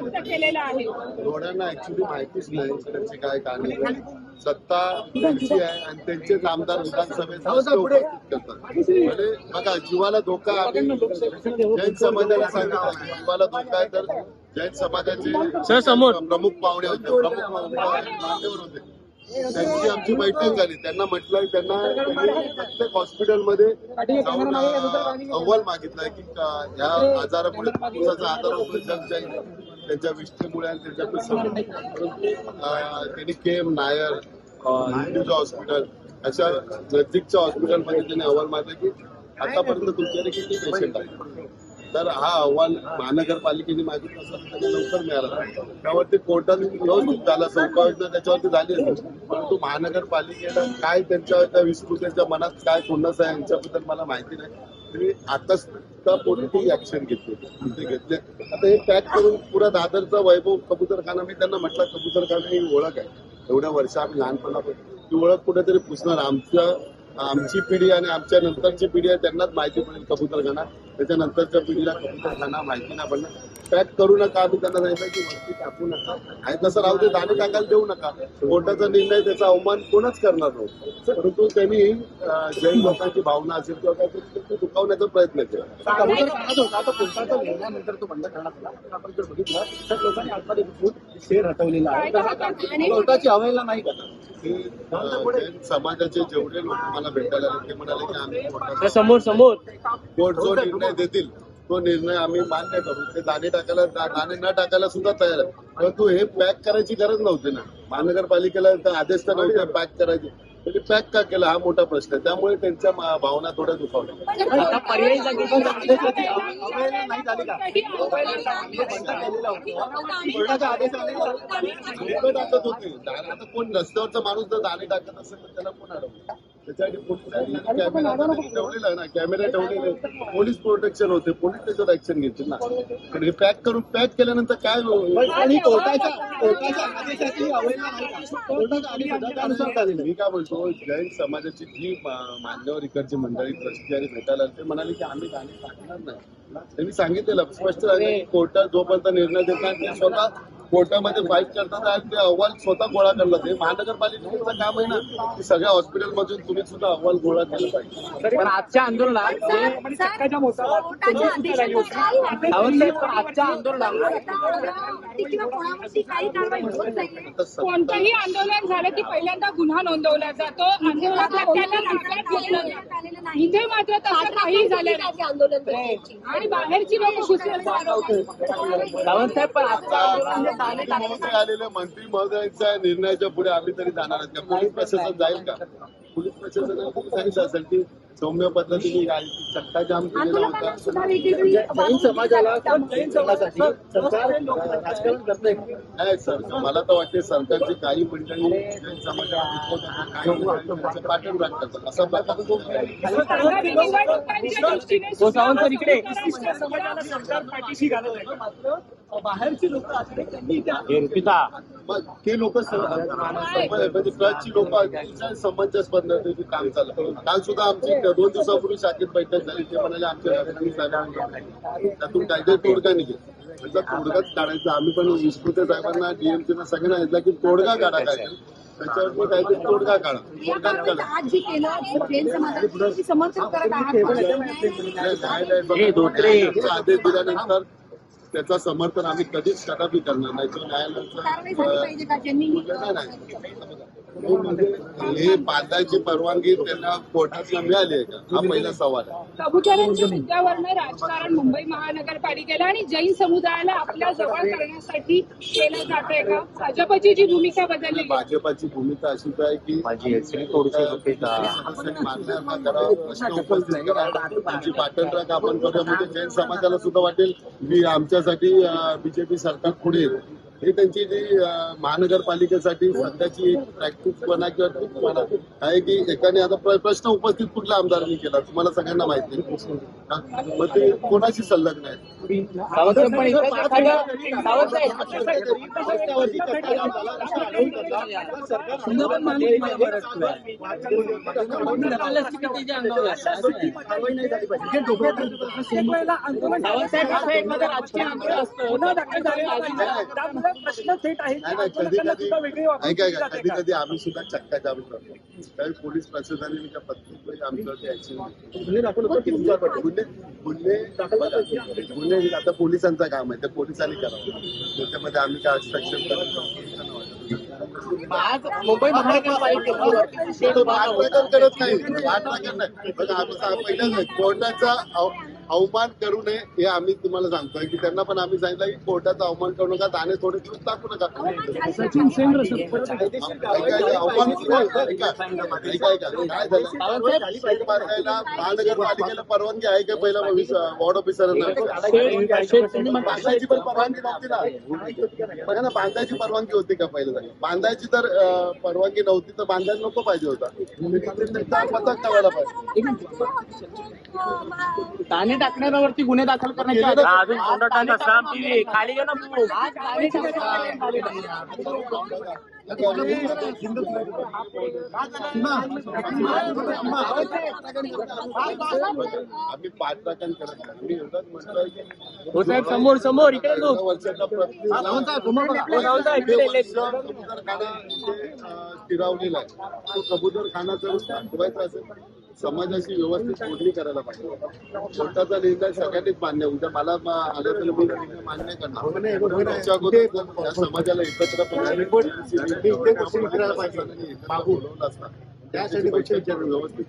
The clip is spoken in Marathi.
व्यक्त केलेला आहे. रोडांना ऍक्च्युली माहितीच नाही त्यांची काय कहाणी सत्ता त्यांची आहे आणि त्यांचेच आमदार विधानसभेत म्हणजे बघा जीवाला धोका जैन समाजाला सांगितलं की जीवाला धोका आहे तर जैन समाजाचे. प्रमुख पाहुणे होते. प्रमुख मान्यवर होते. त्यांची आमची बैठक झाली. त्यांना म्हटलं त्यांना प्रत्येक हॉस्पिटलमध्ये जाऊन अं, अहवाल मागितलाय की का- ह्या आजारामुळे आजार जग जाईल. त्यांच्या विष्ठेमुळे आणि त्यांच्याकडे पिसामुळे अं, त्यांनी नायर हिंदूचं हॉस्पिटल अशा नजीकच्या हॉस्पिटलमध्ये त्यांनी अहवाल मागला की आतापर्यंत तुमच्याकडे किती पेशंट आहे तर हा अहवाल महानगरपालिकेने मागितला असता त्यांना लवकर मिळाला त्यावरती कोर्टात व्यवस्थित झाला चौकायोजना त्याच्यावरती झाली असते परंतु महानगरपालिकेला काय त्यांच्या त्या विस्फोटाच्या मनात काय खुन्नस आहे यांच्याबद्दल मला माहिती नाही. आताच त्या पोलिटिक ऍक्शन घेतली. ते घेतले. आता हे पॅक करून पुरा दादरचा वैभव कबूतरखाना मी त्यांना म्हटलं कबूतरखाना ही ओळख आहे. एवढ्या वर्ष आम्ही लहानपणापासून ती ओळख कुठेतरी पुसणार. आमच्या आमची पिढी आणि आमच्या नंतरची पिढी आहे त्यांनाच माहिती पडेल कबूतरखाना. त्याच्यानंतरच्या पिढीला कबूतरखाना माहिती नाही पडणार. पॅक करू नका आम्ही त्यांना सांगितलं की वरती टाकू नका. आहे तसं राहू दे दाणे टाकायला देऊ नका. कोर्टाचा निर्णय त्याचा अवमान कोणच करणार नाही. परंतु त्यांनी जैन लोकांची भावना असेल किंवा काय ते- दुखावण्याचा प्रयत्न केला. आता कोर्टाचा निर्णयानंतर तो बंद करण्यात आला. पण आपण जर बघितलं तर लोकांनी आतमध्ये घुसून शेर हटवलेला आहे. कोर्टाची अवहेलना नाही करत. की समाजाचे जेवढे लोक मला भेटायला आले ते म्हणाले की आम्ही समोर समोर. कोर्ट जो निर्णय देतील तो निर्णय आम्ही मान्य करू. ते दाणे टाकायला दाणे न टाकायला सुद्धा तयार आहे. परंतु हे पॅक करायची गरज नव्हती ना. महानगरपालिकेला तर आदेश तर नव्हते पॅक करायचे. त्यांनी पॅक का केला? हा मोठा प्रश्न आहे. त्यामुळे त्यांच्या मा- भावना थोड्या दुखावल्या. आता पर्यायी जागेची आदेशाची अवहेलना नाही झाली का? अवहेलना बंद केलेला होता. कोर्टाच्या आदेशाने लोकं टाकत होते. दाणे आता कोण रस्त्यावरचा माणूस जर दाणे टाकत असेल तर त्याला कोण अडवलं त्याच्यासाठी पोलिसांनी कॅमेरा त्यांनी ठेवलेला आहे ना. कॅमेरा ठेवलेले पोलीस प्रोटेक्शन होते. पोलीस त्याच्यावर ऍक्शन घेतील ना. पण हे पॅक करून पॅक केल्यानंतर काय होईल? पण आणि कोर्टाच्या कोर्टाच्या आदेशाची अवहेलना नाही का? कोर्टाचा आदेश होता त्यानुसार झालेलं मी काय बोलतो? जैन समाजाची जी मान्यवर इकडची मंडळी ट्रस्टी आणि भेटायला ते म्हणाले की आम्ही गाणी टाकणार नाही. त्यांनी सांगितलेलं स्पष्ट आणि कोर्टात जोपर्यंत निर्णय देतात ते स्वतः कोर्टामध्ये फाईट करतात आणि ते अहवाल स्वतः गोळा करला. ते महानगरपालिकेचं काम आहे ना की सगळ्या हॉस्पिटलमधून तुम्ही सुद्धा अहवाल गोळा केला पाहिजे. पण आजच्या आंदोलनात जे- सावंतसाहेब पण आजच्या आंदोलनात किंवा कोणावरती काही कारवाई होत नाहीये. आता सत्ता कोणतंही आंदोलन झालं की पहिल्यांदा गुन्हा नोंदवला जातो. इथे मात्र तसं काही झालं नाही. आंदोलन करायची. आणि बाहेरची लोक. सावंतसाहेब पण आजच्या आंदोलनात आलेले मंत्री महोदयांच्या निर्णयाच्या पुढे आम्ही तरी जाणार आहोत. का पोलीस प्रशासन जाईल का? पोलीस प्रशासनाने तुम्ही सांगितलं असेल की सौम्य पद्धतीने काय चक्का जाम केलेला होता. वेगवेगळी जैन समाजाला जैन समाजासाठी सरकार राजकारण करतंय नाही सर मला तर वाटते सरकारची काही मंडळी जैन समाजाला काही पाठण राखतात असा प्रकार तो हो सावंत सर इकडे. सरकार पाठीशी घालत आहे. मात्र बाहेरची लोक असले त्यांनी त्या रुपिता. मग ते लोक म्हणजे ट्रस्टची लोक समंजस पद्धतीने काम चाललं. काल सुद्धा आमची दोन दिवसापूर्वी शाखेत बैठक झाली. ते म्हणाले आमच्या रत्नागिरी साहेबांनी त्यातून काहीतरी तोडगा निघेल. त्याचा तोडगाच काढायचा. आम्ही पण विस्कृत साहेबांना डीएमसीना सगळ्यांना सांगितलं की तोडगा काढा काहीतरी. त्याच्यावरती काहीतरी तोडगा काढा. या तोडगाच कारवाईचं काढा. आज जी केलं जैन समाजाची समर्थन करत आहात न्यायालय बघा, हे धोत्रे. न्यायालयाचा आदेश दिल्यानंतर त्याचं समर्थन आम्ही कधीच कदापि करणार नाही. तो न्यायालयाचा पाहिजे का? ज्यांनी नाही, नाही. हे बांधायची परवानगी त्यांना कोर्टातला मिळाली आहे का? हा पहिला सवाल आहे. कबुतरांच्या मुद्द्यावरनं राजकारण मुंबई महानगरपालिकेला आणि जैन समुदायाला आपल्या जवळ करण्यासाठी केलं जातंय का? भाजपची जी भूमिका बदलली भाजपाची भूमिका अशीच आहे की माझी सदस्यांनी मागण्या करा प्रश्न उपस्थित करा. आपण करूया म्हणजे जैन समाजाला सुद्धा वाटेल. की आमच्यासाठी बीजेपी सरकार पुढे येईल. ही त्यांची जी महानगरपालिकेसाठी सध्याची एक प्रॅक्टिस म्हणा किंवा ट्रिक म्हणा आहे. की एकाने आता प्र- प्रश्न उपस्थित कुठल्या आमदारांनी केला? तुम्हाला सगळ्यांना माहिती आहे? मग ते कोणाशी संलग्न आहे आंदोलन असतं नाही नाही कधी कधी आम्ही सुद्धा चक्का जाम करतो. त्यावेळी पोलीस प्रशासनाने त्या प्रत्येक वेळी आमच्यावरती ऍक्शन गुन्हे दाखल? गुन्हे गुन्हे गुन्हे हे आता पोलिसांचं काम आहे ते पोलिसांनी करावं. त्याच्यामध्ये आम्ही काय हस्तक्षेप करतो आज मुंबई. पाठलागण करत नाही. आहे, कोर्टाचा अवमान करू नये हे आम्ही तुम्हाला सांगतोय. की त्यांना पण आम्ही सांगितलं की कोर्टाचा अवमान करू नका दाणे थोडे दिवस टाकू नका. अवमान महानगरपालिकेला परवानगी आहे का पहिला वॉर्ड ऑफिसरांना बांधायची पण परवानगी नव्हती ना बघा ना बांधायची परवानगी होती का पहिलं बांधायची तर परवानगी नव्हती तर बांधायला नको पाहिजे होता पथक ठेवायला पाहिजे टाकण्यावरती गुन्हे दाखल करण्याची टीव्ही खाली टाकण्याची आम्ही हो समोर समोर इकडे. हो, स्थिरावलेला आहे. तो कबूतरखाना जर दाखवायचा असेल समाजाशी व्यवस्थित जोडणी करायला पाहिजे. कोर्टाचा निर्णय सगळ्यांनीच मान्य आहे. उद्या मला आलं तर मी मान्य करणार. जर या समाजाला एकत्र मागून त्यासाठी व्यवस्थित